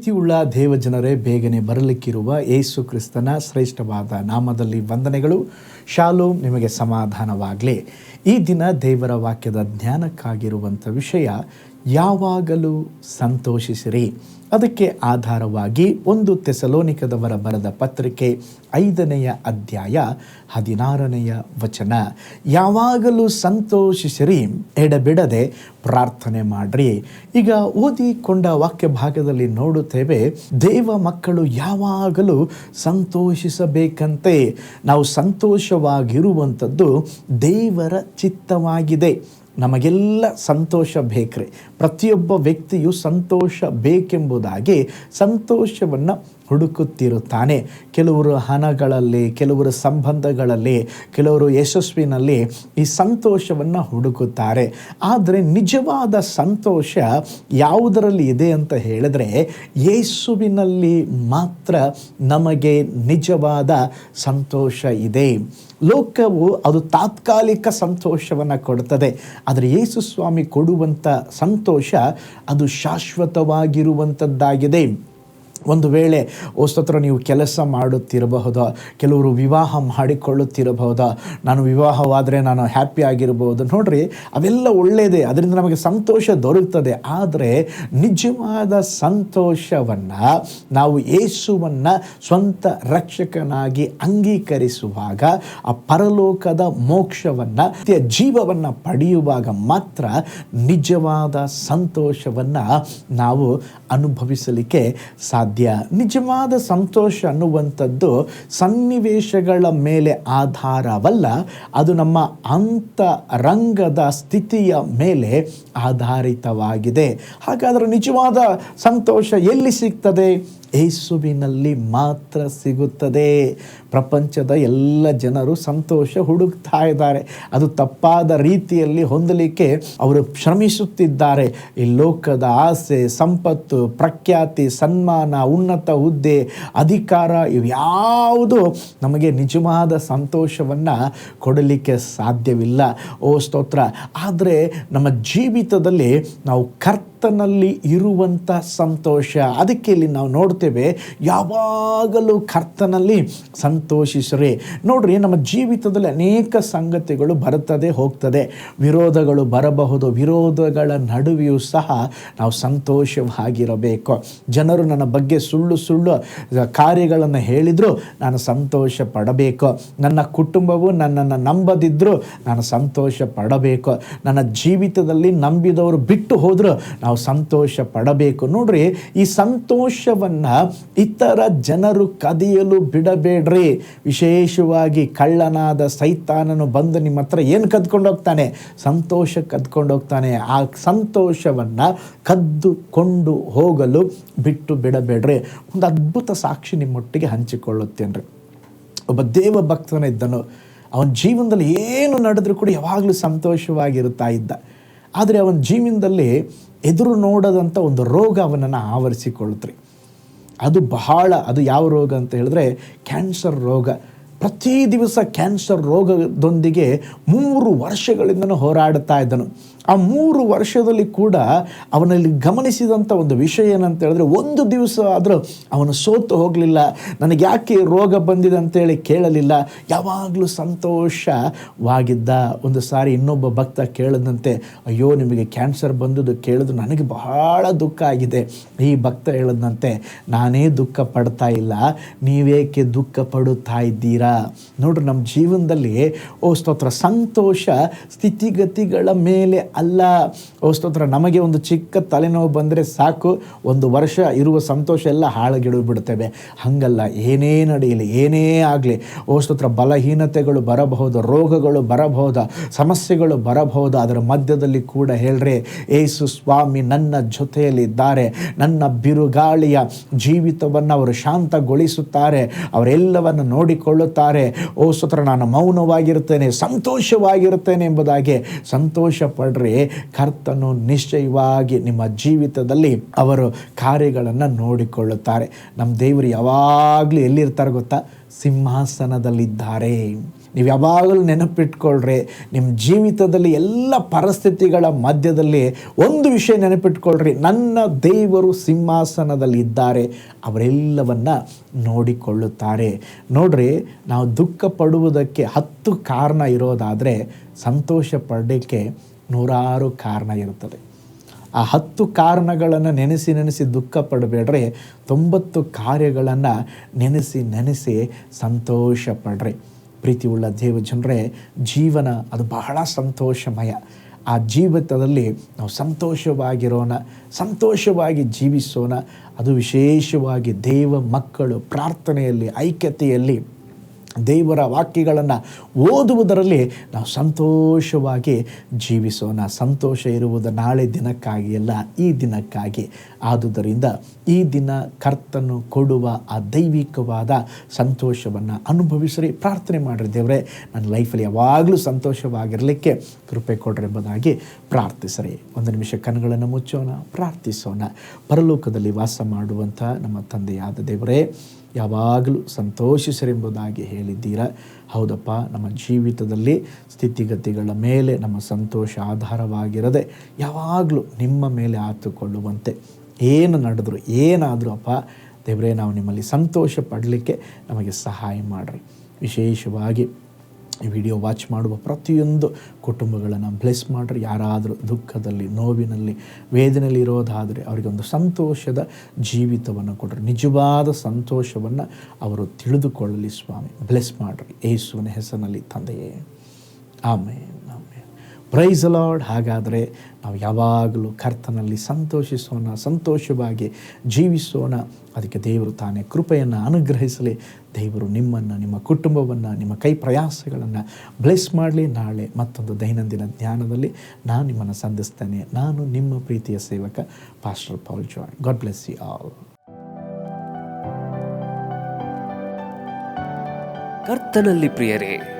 ಪ್ರೀತಿಯುಳ್ಳ ದೇವಜನರೇ, ಬೇಗನೆ ಬರಲಿಕ್ಕಿರುವ ಯೇಸು ಕ್ರಿಸ್ತನ ಶ್ರೇಷ್ಠವಾದ ನಾಮದಲ್ಲಿ ವಂದನೆಗಳು. ಶಾಲೋಮ್, ನಿಮಗೆ ಸಮಾಧಾನವಾಗಲಿ. ಈ ದಿನ ದೇವರ ವಾಕ್ಯದ ಜ್ಞಾನಕ್ಕಾಗಿರುವಂಥ ವಿಷಯ ಯಾವಾಗಲೂ ಸಂತೋಷಿಸಿರಿ. ಅದಕ್ಕೆ ಆಧಾರವಾಗಿ ಒಂದು ತೆಸಲೋನಿಕದವರ ಬರೆದ ಪತ್ರಿಕೆ ಐದನೆಯ ಅಧ್ಯಾಯ ಹದಿನಾರನೆಯ ವಚನ. ಯಾವಾಗಲೂ ಸಂತೋಷಿಸಿರಿ, ಎಡಬಿಡದೆ ಪ್ರಾರ್ಥನೆ ಮಾಡ್ರಿ. ಈಗ ಓದಿಕೊಂಡ ವಾಕ್ಯ ಭಾಗದಲ್ಲಿ ನೋಡುತ್ತೇವೆ, ದೇವ ಮಕ್ಕಳು ಯಾವಾಗಲೂ ಸಂತೋಷಿಸಬೇಕಂತೆ. ನಾವು ಸಂತೋಷವಾಗಿರುವಂಥದ್ದು ದೇವರ ಚಿತ್ತವಾಗಿದೆ. ನಮಗೆಲ್ಲ ಸಂತೋಷ ಬೇಕ್ರಿ. ಪ್ರತಿಯೊಬ್ಬ ವ್ಯಕ್ತಿಯು ಸಂತೋಷ ಬೇಕೆಂಬುದಾಗಿ ಸಂತೋಷವನ್ನು ಹುಡುಕುತ್ತಿರುತ್ತಾನೆ. ಕೆಲವರು ಹಣಗಳಲ್ಲಿ, ಕೆಲವರು ಸಂಬಂಧಗಳಲ್ಲಿ, ಕೆಲವರು ಯಶಸ್ವಿನಲ್ಲಿ ಈ ಸಂತೋಷವನ್ನು ಹುಡುಕುತ್ತಾರೆ. ಆದರೆ ನಿಜವಾದ ಸಂತೋಷ ಯಾವುದರಲ್ಲಿ ಇದೆ ಅಂತ ಹೇಳಿದ್ರೆ ಯೇಸುವಿನಲ್ಲಿ ಮಾತ್ರ ನಮಗೆ ನಿಜವಾದ ಸಂತೋಷ ಇದೆ. ಲೋಕವು ಅದು ತಾತ್ಕಾಲಿಕ ಸಂತೋಷವನ್ನು ಕೊಡ್ತದೆ. ಆದರೆ ಯೇಸು ಸ್ವಾಮಿ ಕೊಡುವಂಥ ಸಂತೋಷ ಅದು ಶಾಶ್ವತವಾಗಿರುವಂಥದ್ದಾಗಿದೆ ಒಂದು ವೇಳೆ ಹೊಸತ್ರ ನೀವು ಕೆಲಸ ಮಾಡುತ್ತಿರಬಹುದು? ಕೆಲವರು ವಿವಾಹ ಮಾಡಿಕೊಳ್ಳುತ್ತಿರಬಹುದು? ನಾನು ವಿವಾಹವಾದರೆ ನಾನು ಹ್ಯಾಪಿ ಆಗಿರಬಹುದು. ನೋಡ್ರಿ, ಅವೆಲ್ಲ ಒಳ್ಳೆಯದೇ ಅದರಿಂದ ನಮಗೆ ಸಂತೋಷ ದೊರಕುತ್ತದೆ ಆದರೆ, ನಿಜವಾದ ಸಂತೋಷವನ್ನು ನಾವು ಯೇಸುವನ್ನು ಸ್ವಂತ ರಕ್ಷಕನಾಗಿ ಅಂಗೀಕರಿಸುವಾಗ, ಆ ಪರಲೋಕದ ಮೋಕ್ಷವನ್ನು ಜೀವವನ್ನು ಪಡೆಯುವಾಗ ಮಾತ್ರ ನಿಜವಾದ ಸಂತೋಷವನ್ನು ನಾವು ಅನುಭವಿಸಲಿಕ್ಕೆ ಸಾಧ್ಯ ನಿಜವಾದ ಸಂತೋಷ ಅನ್ನುವಂಥದ್ದು ಸನ್ನಿವೇಶಗಳ ಮೇಲೆ ಆಧಾರವಲ್ಲ, ಅದು ನಮ್ಮ ಅಂತರಂಗದ ಸ್ಥಿತಿಯ ಮೇಲೆ ಆಧಾರಿತವಾಗಿದೆ. ಹಾಗಾದರೆ ನಿಜವಾದ ಸಂತೋಷ ಎಲ್ಲಿ ಸಿಗ್ತದೆ? ಯೇಸುವಿನಲ್ಲಿ ಮಾತ್ರ ಸಿಗುತ್ತದೆ. ಪ್ರಪಂಚದ ಎಲ್ಲ ಜನರು ಸಂತೋಷ ಹುಡುಕ್ತಾ ಇದ್ದಾರೆ. ಅದು ತಪ್ಪಾದ ರೀತಿಯಲ್ಲಿ ಹೊಂದಲಿಕ್ಕೆ ಅವರು ಶ್ರಮಿಸುತ್ತಿದ್ದಾರೆ. ಈ ಲೋಕದ ಆಸೆ, ಸಂಪತ್ತು, ಪ್ರಖ್ಯಾತಿ, ಸನ್ಮಾನ, ಉನ್ನತ ಹುದ್ದೆ, ಅಧಿಕಾರ ಇವ್ಯಾವುದು ನಮಗೆ ನಿಜವಾದ ಸಂತೋಷವನ್ನು ಕೊಡಲಿಕ್ಕೆ ಸಾಧ್ಯವಿಲ್ಲ. ಓ ಸ್ತೋತ್ರ. ಆದರೆ ನಮ್ಮ ಜೀವಿತದಲ್ಲಿ ನಾವು ಕರ್ತನಲ್ಲಿ ಇರುವಂಥ ಸಂತೋಷ. ಅದಕ್ಕೆ ಇಲ್ಲಿ ನಾವು ನೋಡ್ತೇವೆ, ಯಾವಾಗಲೂ ಕರ್ತನಲ್ಲಿ ಸಂತೋಷಿಸ್ರಿ. ನೋಡ್ರಿ, ನಮ್ಮ ಜೀವಿತದಲ್ಲಿ ಅನೇಕ ಸಂಗತಿಗಳು ಬರುತ್ತದೆ, ಹೋಗ್ತದೆ. ವಿರೋಧಗಳು ಬರಬಹುದು, ವಿರೋಧಗಳ ನಡುವೆಯೂ ಸಹ ನಾವು ಸಂತೋಷವಾಗಿರಬೇಕು. ಜನರು ನನ್ನ ಬಗ್ಗೆ ಸುಳ್ಳು ಸುಳ್ಳು ಕಾರ್ಯಗಳನ್ನು ಹೇಳಿದರೂ ನಾನು ಸಂತೋಷ ಪಡಬೇಕು ನನ್ನ ಕುಟುಂಬವು ನನ್ನನ್ನು ನಂಬದಿದ್ದರೂ ನಾನು ಸಂತೋಷ ಪಡಬೇಕು ನನ್ನ ಜೀವಿತದಲ್ಲಿ ನಂಬಿದವರು ಬಿಟ್ಟು ಹೋದರೂ ನಾವು ಸಂತೋಷ ಪಡಬೇಕು. ನೋಡ್ರಿ, ಈ ಸಂತೋಷವನ್ನು ಇತರ ಜನರು ಕದಿಯಲು ಬಿಡಬೇಡ್ರಿ. ವಿಶೇಷವಾಗಿ ಕಳ್ಳನಾದ ಸೈತಾನನು ಬಂದು ನಿಮ್ಮ ಹತ್ರ ಏನು ಕದ್ಕೊಂಡು ಹೋಗ್ತಾನೆ? ಸಂತೋಷ ಕದ್ಕೊಂಡು ಹೋಗ್ತಾನೆ. ಆ ಸಂತೋಷವನ್ನು ಕದ್ದುಕೊಂಡು ಹೋಗಲು ಬಿಟ್ಟು ಬಿಡಬೇಡ್ರಿ. ಒಂದು ಅದ್ಭುತ ಸಾಕ್ಷಿ ನಿಮ್ಮೊಟ್ಟಿಗೆ ಹಂಚಿಕೊಳ್ಳುತ್ತೇನೆ ಒಬ್ಬ ದೇವ ಭಕ್ತನ ಇದ್ದನು. ಅವನ ಜೀವನದಲ್ಲಿ ಏನು ನಡೆದರೂ ಕೂಡ ಯಾವಾಗಲೂ ಸಂತೋಷವಾಗಿರುತ್ತಾ ಇದ್ದ. ಆದರೆ ಅವನ ಜೀವನದಲ್ಲಿ ಎದುರು ನೋಡದಂಥ ಒಂದು ರೋಗ ಅವನನ್ನು ಆವರಿಸಿಕೊಳ್ತ್ರಿ. ಅದು ಬಹಳ, ಅದು ಯಾವ ರೋಗ ಅಂತ ಹೇಳಿದ್ರೆ ಕ್ಯಾನ್ಸರ್ ರೋಗ. ಪ್ರತಿ ದಿವಸ ಕ್ಯಾನ್ಸರ್ ರೋಗದೊಂದಿಗೆ ಮೂರು ವರ್ಷಗಳಿಂದನೂ ಹೋರಾಡ್ತಾ ಇದ್ದನು. ಆ ಮೂರು ವರ್ಷದಲ್ಲಿ ಕೂಡ ಅವನಲ್ಲಿ ಗಮನಿಸಿದಂಥ ಒಂದು ವಿಷಯ ಏನಂತ ಹೇಳಿದ್ರೆ ಒಂದು ದಿವಸ ಆದರೂ ಅವನು ಸೋತು ಹೋಗಲಿಲ್ಲ. ನನಗೆ ಯಾಕೆ ರೋಗ ಬಂದಿದೆ ಅಂತೇಳಿ ಕೇಳಲಿಲ್ಲ. ಯಾವಾಗಲೂ ಸಂತೋಷವಾಗಿದ್ದ ಒಂದು ಸಾರಿ ಇನ್ನೊಬ್ಬ ಭಕ್ತ ಕೇಳದಂತೆ, ಅಯ್ಯೋ, ನಿಮಗೆ ಕ್ಯಾನ್ಸರ್ ಬಂದುದು ಕೇಳಿದ್ರು ನನಗೆ ಬಹಳ ದುಃಖ ಆಗಿದೆ. ಈ ಭಕ್ತ ಹೇಳದಂತೆ, ನಾನೇ ದುಃಖ ಪಡ್ತಾ ಇಲ್ಲ. ನೀವೇಕೆ ದುಃಖ ಪಡುತ್ತಾ ಇದ್ದೀರಾ? ನೋಡ್ರಿ, ನಮ್ಮ ಜೀವನದಲ್ಲಿ, ಓ ಸ್ತೋತ್ರ, ಸಂತೋಷ ಸ್ಥಿತಿಗತಿಗಳ ಮೇಲೆ ಅಲ್ಲ, ಓ ಸ್ತೋತ್ರ, ನಮಗೆ ಒಂದು ಚಿಕ್ಕ ತಲೆನೋವು ಬಂದರೆ ಸಾಕು. ಒಂದು ವರ್ಷ ಇರುವ ಸಂತೋಷ ಎಲ್ಲ ಹಾಳಗಿಡು ಬಿಡ್ತೇವೆ ಹಾಗಲ್ಲ, ಏನೇ ನಡೆಯಲಿ, ಏನೇ ಆಗಲಿ, ಓ ಸ್ತೋತ್ರ, ಬಲಹೀನತೆಗಳು ಬರಬಹುದು, ರೋಗಗಳು ಬರಬಹುದು, ಸಮಸ್ಯೆಗಳು ಬರಬಹುದು. ಅದರ ಮಧ್ಯದಲ್ಲಿ ಕೂಡ ಹೇಳ್ರಿ, ಏಸು ಸ್ವಾಮಿ ನನ್ನ ಜೊತೆಯಲ್ಲಿದ್ದಾರೆ. ನನ್ನ ಬಿರುಗಾಳಿಯ ಜೀವಿತವನ್ನು ಅವರು ಶಾಂತಗೊಳಿಸುತ್ತಾರೆ. ಅವರೆಲ್ಲವನ್ನು ನೋಡಿಕೊಳ್ಳುತ್ತಾರೆ. ಓ ನಾನು ಮೌನವಾಗಿರುತ್ತೇನೆ, ಸಂತೋಷವಾಗಿರುತ್ತೇನೆ ಎಂಬುದಾಗಿ ಸಂತೋಷ ಪಡ್ರಿ ಕರ್ತನು ನಿಶ್ಚಯವಾಗಿ ನಿಮ್ಮ ಜೀವಿತದಲ್ಲಿ ಅವರು ಕಾರ್ಯಗಳನ್ನು ನೋಡಿಕೊಳ್ಳುತ್ತಾರೆ. ನಮ್ಮ ದೇವರು ಯಾವಾಗಲೂ ಎಲ್ಲಿರ್ತಾರೆ ಗೊತ್ತಾ? ಸಿಂಹಾಸನದಲ್ಲಿದ್ದಾರೆ. ನೀವು ಯಾವಾಗಲೂ ನೆನಪಿಟ್ಕೊಳ್ರೆ, ನಿಮ್ಮ ಜೀವಿತದಲ್ಲಿ ಎಲ್ಲ ಪರಿಸ್ಥಿತಿಗಳ ಮಧ್ಯದಲ್ಲಿ ಒಂದು ವಿಷಯ ನೆನಪಿಟ್ಕೊಳ್ರಿ, ನನ್ನ ದೇವರು ಸಿಂಹಾಸನದಲ್ಲಿ ಇದ್ದಾರೆ ಅವರೆಲ್ಲವನ್ನ ನೋಡಿಕೊಳ್ಳುತ್ತಾರೆ. ನೋಡ್ರಿ, ನಾವು ದುಃಖ ಪಡುವುದಕ್ಕೆ ಹತ್ತು ಕಾರಣ ಇರೋದಾದರೆ ಸಂತೋಷ ಪಡಲಿಕ್ಕೆ ನೂರಾರು ಕಾರಣ ಇರುತ್ತದೆ. ಆ ಹತ್ತು ಕಾರಣಗಳನ್ನು ನೆನೆಸಿ ನೆನೆಸಿ ದುಃಖ ಪಡಬೇಡ್ರಿ. ತೊಂಬತ್ತು ಕಾರ್ಯಗಳನ್ನು ನೆನೆಸಿ ನೆನೆಸಿ ಸಂತೋಷ ಪಡ್ರಿ. ಪ್ರೀತಿ ಉಳ್ಳ ದೇವ ಜನರೇ, ಜೀವನ ಅದು ಬಹಳ ಸಂತೋಷಮಯ. ಆ ಜೀವಿತದಲ್ಲಿ ನಾವು ಸಂತೋಷವಾಗಿರೋಣ, ಸಂತೋಷವಾಗಿ ಜೀವಿಸೋಣ. ಅದು ವಿಶೇಷವಾಗಿ ದೇವ ಮಕ್ಕಳು ಪ್ರಾರ್ಥನೆಯಲ್ಲಿ, ಐಕ್ಯತೆಯಲ್ಲಿ ದೇವರ ವಾಕ್ಯಗಳನ್ನು ಓದುವುದರಲ್ಲಿ ನಾವು ಸಂತೋಷವಾಗಿ ಜೀವಿಸೋಣ. ಸಂತೋಷ ಇರುವುದು ನಾಳೆ ದಿನಕ್ಕಾಗಿ ಅಲ್ಲ, ಈ ದಿನಕ್ಕಾಗಿ. ಆದುದರಿಂದ ಈ ದಿನ ಕರ್ತನು ಕೊಡುವ ಆ ದೈವಿಕವಾದ ಸಂತೋಷವನ್ನು ಅನುಭವಿಸ್ರಿ, ಪ್ರಾರ್ಥನೆ ಮಾಡಿರಿ ದೇವರೇ. ನನ್ನ ಲೈಫಲ್ಲಿ ಯಾವಾಗಲೂ ಸಂತೋಷವಾಗಿರಲಿಕ್ಕೆ ಕೃಪೆ ಕೊಡ್ರಿ ಎಂಬುದಾಗಿ ಪ್ರಾರ್ಥಿಸ್ರಿ. ಒಂದು ನಿಮಿಷ ಕಣ್ಗಳನ್ನು ಮುಚ್ಚೋಣ, ಪ್ರಾರ್ಥಿಸೋಣ. ಪರಲೋಕದಲ್ಲಿ ವಾಸ ಮಾಡುವಂಥ ನಮ್ಮ ತಂದೆಯಾದ ದೇವರೇ ಯಾವಾಗಲೂ ಸಂತೋಷಿಸರೆಂಬುದಾಗಿ ಹೇಳಿದ್ದೀರ? ಹೌದಪ್ಪ, ನಮ್ಮ ಜೀವಿತದಲ್ಲಿ ಸ್ಥಿತಿಗತಿಗಳ ಮೇಲೆ ನಮ್ಮ ಸಂತೋಷ ಆಧಾರವಾಗಿರದೆ ಯಾವಾಗಲೂ ನಿಮ್ಮ ಮೇಲೆ ಆತುಕೊಳ್ಳುವಂತೆ. ಏನು ನಡೆದ್ರು ಏನಾದರೂ ಅಪ್ಪ, ದೇವರೇ, ನಾವು ನಿಮ್ಮಲ್ಲಿ ಸಂತೋಷ ಪಡಲಿಕ್ಕೆ ನಮಗೆ ಸಹಾಯ ಮಾಡಿರಿ. ವಿಶೇಷವಾಗಿ ವಿಡಿಯೋ ವಾಚ್ ಮಾಡುವ ಪ್ರತಿಯೊಂದು ಕುಟುಂಬಗಳನ್ನು ಬ್ಲೆಸ್ ಮಾಡಿರಿ. ಯಾರಾದರೂ ದುಃಖದಲ್ಲಿ, ನೋವಿನಲ್ಲಿ, ವೇದನೆಯಲ್ಲಿ ಇರೋದಾದರೆ ಅವರಿಗೊಂದು ಸಂತೋಷದ ಜೀವಿತವನ್ನು ಕೊಡ್ರಿ. ನಿಜವಾದ ಸಂತೋಷವನ್ನು ಅವರು ತಿಳಿದುಕೊಳ್ಳಲಿ ಸ್ವಾಮಿ. ಬ್ಲೆಸ್ ಮಾಡಿರಿ. ಯೇಸುವಿನ ಹೆಸರಿನಲ್ಲಿ ತಂದೆಯೇ. ಆಮೇಲೆ ಪ್ರೈಸ್ ಲಾರ್ಡ್ ಹಾಗಾದರೆ ನಾವು ಯಾವಾಗಲೂ ಕರ್ತನಲ್ಲಿ ಸಂತೋಷಿಸೋಣ, ಸಂತೋಷವಾಗಿ ಜೀವಿಸೋಣ. ಅದಕ್ಕೆ ದೇವರು ತಾನೇ ಕೃಪೆಯನ್ನು ಅನುಗ್ರಹಿಸಲಿ. ದೇವರು ನಿಮ್ಮನ್ನು, ನಿಮ್ಮ ಕುಟುಂಬವನ್ನು, ನಿಮ್ಮ ಕೈ ಪ್ರಯಾಸಗಳನ್ನು ಬ್ಲೆಸ್ ಮಾಡಲಿ. ನಾಳೆ ಮತ್ತೊಂದು ದೈನಂದಿನ ಜ್ಞಾನದಲ್ಲಿ ನಾನು ನಿಮ್ಮನ್ನು ಸಂಧಿಸ್ತೇನೆ. ನಾನು ನಿಮ್ಮ ಪ್ರೀತಿಯ ಸೇವಕ pastor Paul Joy God bless you all ಕರ್ತನಲ್ಲಿ ಪ್ರಿಯರೇ